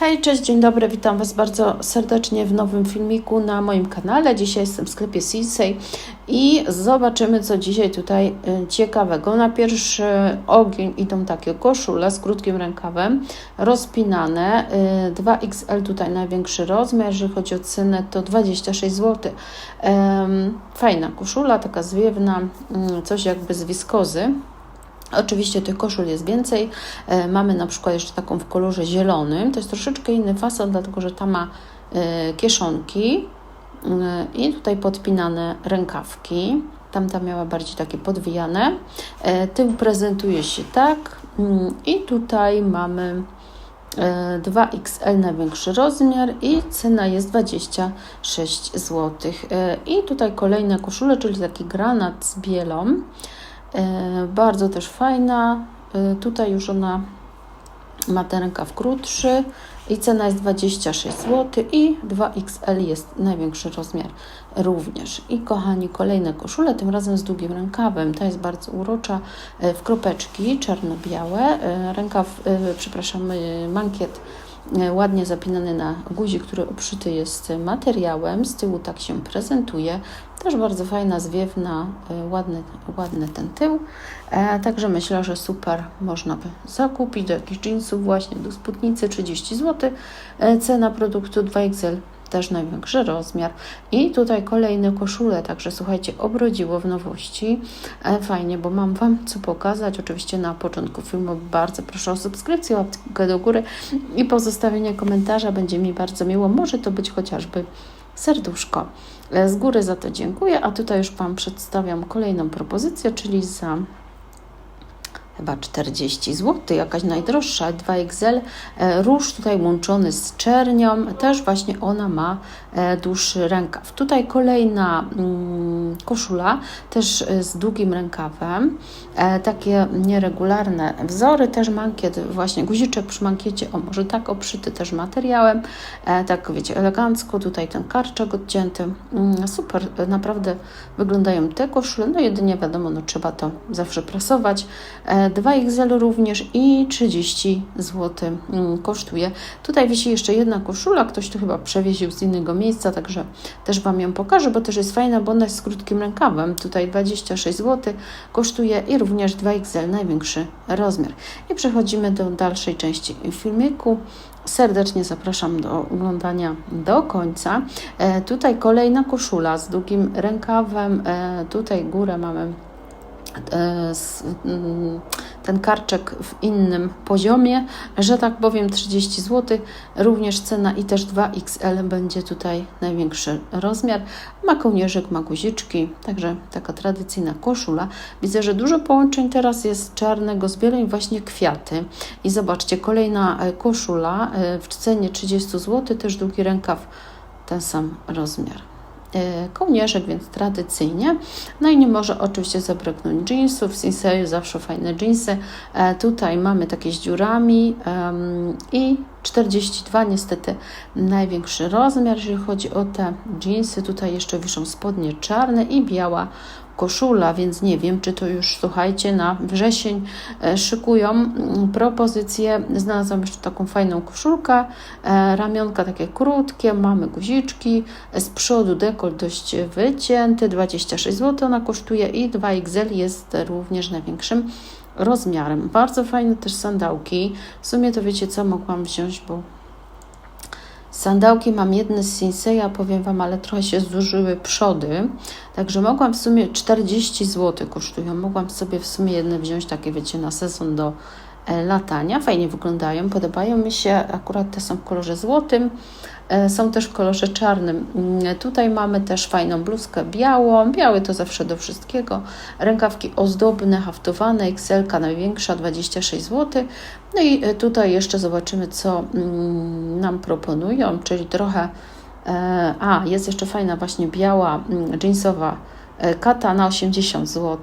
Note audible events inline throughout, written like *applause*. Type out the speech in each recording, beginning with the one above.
Hej, cześć, dzień dobry, witam Was bardzo serdecznie w nowym filmiku na moim kanale. Dzisiaj jestem w sklepie Sisej i zobaczymy, co dzisiaj tutaj y, ciekawego. Na pierwszy ogień idą takie koszule z krótkim rękawem, rozpinane, y, 2XL tutaj największy rozmiar, jeżeli chodzi o cenę to 26 zł. Fajna koszula, taka zwiewna, mm, coś jakby z wiskozy. Oczywiście tych koszul jest więcej. E, Mamy na przykład jeszcze taką w kolorze zielonym. To jest troszeczkę inny fason, dlatego że ta ma e, kieszonki e, i tutaj podpinane rękawki. Tamta miała bardziej takie podwijane. Tył prezentuje się tak. Mm, I tutaj mamy e, 2XL największy rozmiar i cena jest 26 zł. I tutaj kolejne koszule, czyli taki granat z bielą. E, Bardzo też fajna. E, Tutaj już ona ma ten rękaw krótszy i cena jest 26 zł i 2XL jest największy rozmiar również. I kochani, kolejne koszule, tym razem z długim rękawem. Ta jest bardzo urocza e, w kropeczki czarno-białe. Rękaw, przepraszam, mankiet ładnie zapinany na guzik, który obszyty jest materiałem. Z tyłu tak się prezentuje. Też bardzo fajna, zwiewna, e, ładny, ładny ten tył. E, także myślę, że super można by zakupić do jakichś jeansów właśnie, do spódnicy 30 zł. E, cena produktu 2XL też największy rozmiar. I tutaj kolejne koszule, także słuchajcie, obrodziło w nowości. E, fajnie, bo mam Wam co pokazać. Oczywiście na początku filmu bardzo proszę o subskrypcję, łapkę do góry i pozostawienie komentarza. Będzie mi bardzo miło. Może to być chociażby serduszko. E, Z góry za to dziękuję, a tutaj już Wam przedstawiam kolejną propozycję, czyli za chyba 40 zł, jakaś najdroższa, 2XL, e, róż tutaj łączony z czernią, też właśnie ona ma e, dłuższy rękaw. Tutaj kolejna mm, koszula, też e, z długim rękawem, takie nieregularne wzory, też mankiet, właśnie guziczek przy mankiecie, o może tak obszyty też materiałem, tak wiecie, elegancko, tutaj ten karczek odcięty, mm, super, naprawdę wyglądają te koszule, no jedynie wiadomo, no trzeba to zawsze prasować, e, 2XL również i 30 zł mm, kosztuje. Tutaj wisi jeszcze jedna koszula, ktoś tu chyba przewieził z innego miejsca, także też Wam ją pokażę, bo też jest fajna, bo ona jest z krótkim rękawem. Tutaj 26 zł kosztuje i również 2XL, największy rozmiar. I przechodzimy do dalszej części filmiku. Serdecznie zapraszam do oglądania do końca. E, tutaj kolejna koszula z długim rękawem. E, tutaj górę mamy e, s- mm, ten karczek w innym poziomie, że tak powiem 30 zł, również cena i też 2XL będzie tutaj największy rozmiar. Ma kołnierzyk, ma guziczki, także taka tradycyjna koszula. Widzę, że dużo połączeń teraz jest czarnego z bielą właśnie kwiaty. I zobaczcie, kolejna e, koszula e, w cenie 30 zł, też długi rękaw, ten sam rozmiar kołnierzyk, więc tradycyjnie. No i nie może oczywiście zabraknąć jeansów. W Sinseju zawsze fajne jeansy. E, Tutaj mamy takie z dziurami i 42 niestety największy rozmiar, jeżeli chodzi o te jeansy. Tutaj jeszcze wiszą spodnie czarne i biała koszula, więc nie wiem, czy to już słuchajcie, na wrzesień e, szykują mm, propozycję. Znalazłam jeszcze taką fajną koszulkę, e, ramionka takie krótkie, mamy guziczki, z przodu dekolt dość wycięty, 26 zł ona kosztuje i 2XL jest również największym rozmiarem. Bardzo fajne też sandałki. W sumie to wiecie co, mogłam wziąć, bo Sandałki mam jedne z Sinseya, powiem Wam, ale trochę się zużyły przody. Także mogłam w sumie 40 zł kosztują. Mogłam sobie w sumie jedne wziąć, takie wiecie, na sezon do latania. Fajnie wyglądają, podobają mi się. Akurat te są w kolorze złotym. E, Są też w kolorze czarnym. Mm, Tutaj mamy też fajną bluzkę białą. Biały to zawsze do wszystkiego. Rękawki ozdobne, haftowane, XL największa, 26 zł. No i e, tutaj jeszcze zobaczymy, co mm, nam proponują, czyli trochę. E, a, jest jeszcze fajna, właśnie biała, mm, jeansowa e, kata na 80 zł.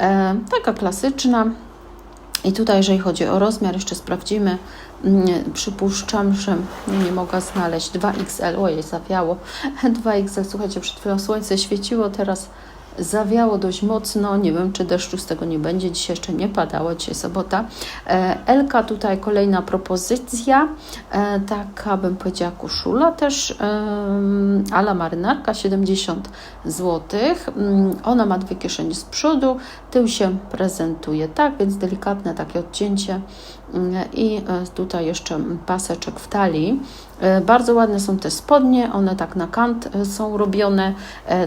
E, taka klasyczna. I tutaj, jeżeli chodzi o rozmiar, jeszcze sprawdzimy. Mm, Przypuszczam, że nie mogę znaleźć 2XL. Ojej, zawiało. *laughs* 2XL, słuchajcie, przed chwilą słońce świeciło, teraz zawiało dość mocno. Nie wiem, czy deszczu z tego nie będzie. Dzisiaj jeszcze nie padało, dzisiaj sobota. E, Elka tutaj kolejna propozycja. E, taka bym powiedziała koszula też ala marynarka 70 zł. Mm, ona ma dwie kieszenie z przodu, tył się prezentuje tak, więc delikatne takie odcięcie i tutaj jeszcze paseczek w talii. Bardzo ładne są te spodnie, one tak na kant są robione.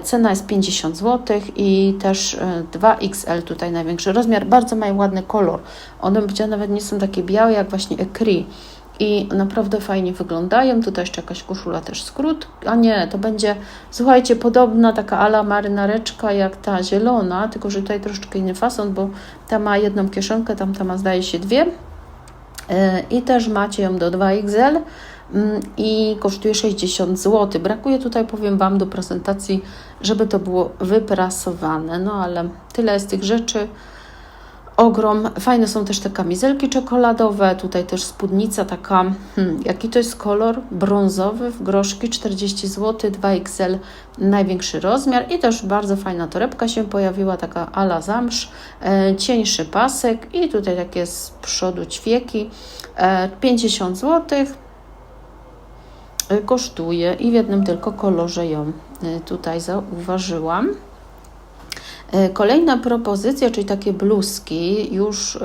Cena jest 50 zł i też 2XL tutaj największy rozmiar. Bardzo mają ładny kolor. One powiedziała, nawet nie są takie białe jak właśnie Ecri i naprawdę fajnie wyglądają. Tutaj jeszcze jakaś koszula też skrót, a nie, to będzie, słuchajcie, podobna taka ala marynareczka jak ta zielona, tylko że tutaj troszeczkę inny fason, bo ta ma jedną kieszonkę, tamta ma zdaje się dwie e, i też macie ją do 2XL mm, i kosztuje 60 zł. Brakuje tutaj, powiem Wam, do prezentacji, żeby to było wyprasowane, no ale tyle jest tych rzeczy ogrom. Fajne są też te kamizelki czekoladowe, tutaj też spódnica taka, hmm, jaki to jest kolor? Brązowy w groszki, 40 zł, 2XL, największy rozmiar i też bardzo fajna torebka się pojawiła, taka ala zamsz, e, cieńszy pasek i tutaj takie z przodu ćwieki, e, 50 zł. E, kosztuje i w jednym tylko kolorze ją e, tutaj zauważyłam. E, kolejna propozycja, czyli takie bluzki już e,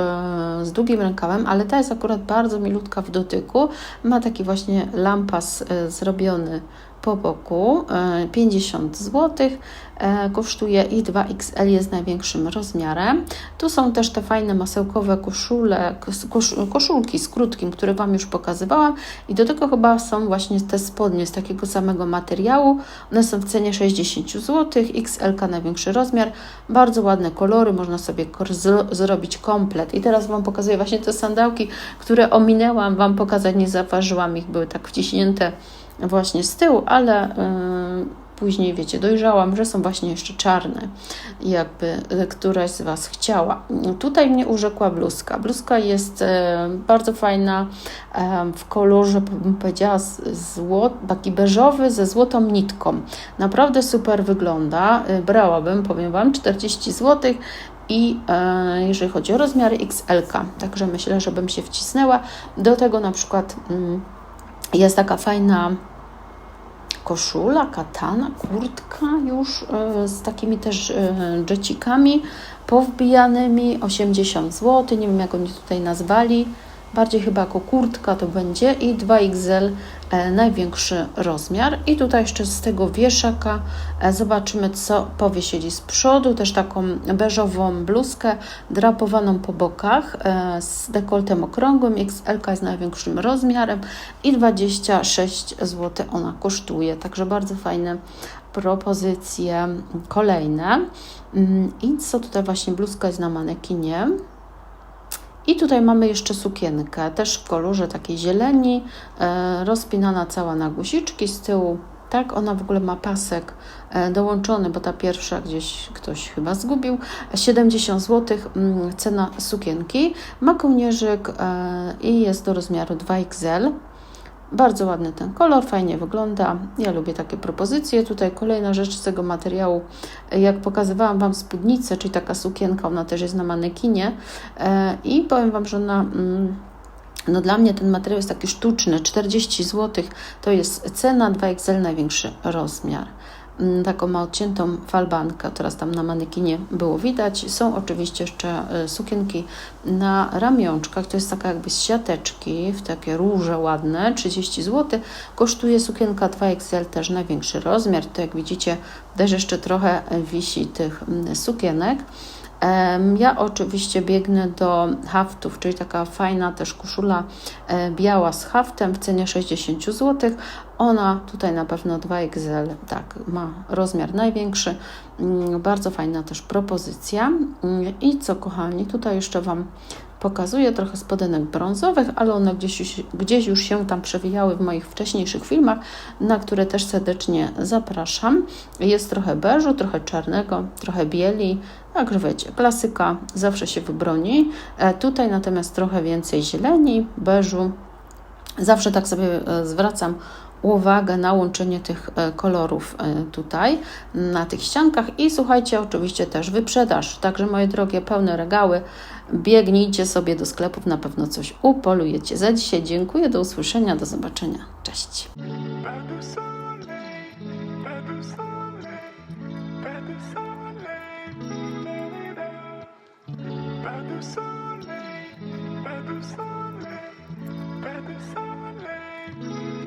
z długim rękawem, ale ta jest akurat bardzo milutka w dotyku. Ma taki właśnie lampas e, zrobiony po boku 50 zł. Kosztuje i 2XL jest największym rozmiarem. Tu są też te fajne masełkowe koszule, koszulki z krótkim, które Wam już pokazywałam i do tego chyba są właśnie te spodnie z takiego samego materiału. One są w cenie 60 zł, XL największy rozmiar, bardzo ładne kolory, można sobie zrobić komplet. I teraz Wam pokazuję właśnie te sandałki, które ominęłam Wam pokazać, nie zauważyłam ich, były tak wciśnięte właśnie z tyłu, ale yy, później, wiecie, dojrzałam, że są właśnie jeszcze czarne, jakby y, któraś z Was chciała. Tutaj mnie urzekła bluzka. Bluzka jest e, bardzo fajna w kolorze, bym powiedziała, złot, taki beżowy ze złotą nitką. Naprawdę super wygląda. Brałabym, powiem Wam, 40 zł i e, jeżeli chodzi o rozmiary XL, także myślę, że bym się wcisnęła. Do tego na przykład mm, jest taka fajna koszula, katana, kurtka już e, z takimi też e, dżecikami powbijanymi, 80 zł, nie wiem jak oni tutaj nazwali, bardziej chyba jako kurtka to będzie i 2XL e, największy rozmiar. I tutaj jeszcze z tego wieszaka e, zobaczymy, co powiesili z przodu. Też taką beżową bluzkę drapowaną po bokach e, z dekoltem okrągłym. XL jest największym rozmiarem i 26 zł ona kosztuje. Także bardzo fajne propozycje kolejne. Mm, I co tutaj właśnie bluzka jest na manekinie. I tutaj mamy jeszcze sukienkę, też w kolorze takiej zieleni, e, rozpinana cała na guziczki z tyłu. Tak, ona w ogóle ma pasek e, dołączony, bo ta pierwsza gdzieś ktoś chyba zgubił. 70 zł mm, cena sukienki. Ma kołnierzyk e, i jest do rozmiaru 2XL. Bardzo ładny ten kolor, fajnie wygląda. Ja lubię takie propozycje. Tutaj kolejna rzecz z tego materiału, jak pokazywałam Wam spódnicę, czyli taka sukienka, ona też jest na manekinie e, i powiem Wam, że ona... Mm, no dla mnie ten materiał jest taki sztuczny, 40 zł to jest cena, 2XL największy rozmiar. Mm, taką ma odciętą falbankę, teraz tam na manekinie było widać. Są oczywiście jeszcze e, sukienki na ramionczkach, to jest taka jakby z siateczki, w takie róże ładne, 30 zł. Kosztuje sukienka 2XL, też największy rozmiar. To jak widzicie, też jeszcze trochę wisi tych mm, sukienek. Ja oczywiście biegnę do haftów, czyli taka fajna też koszula e, biała z haftem w cenie 60 zł. Ona tutaj na pewno 2XL, tak, ma rozmiar największy. Mm, bardzo fajna też propozycja. Mm, I co, kochani, tutaj jeszcze Wam pokazuję trochę spodenek brązowych, ale one gdzieś gdzieś już się tam przewijały w moich wcześniejszych filmach, na które też serdecznie zapraszam. Jest trochę beżu, trochę czarnego, trochę bieli, także wiecie, klasyka zawsze się wybroni. E, tutaj natomiast trochę więcej zieleni, beżu. Zawsze tak sobie e, zwracam uwagę na łączenie tych e, kolorów e, tutaj na tych ściankach i słuchajcie, oczywiście też wyprzedaż. Także moje drogie, pełne regały, biegnijcie sobie do sklepów, na pewno coś upolujecie. Za dzisiaj dziękuję, do usłyszenia, do zobaczenia. Cześć.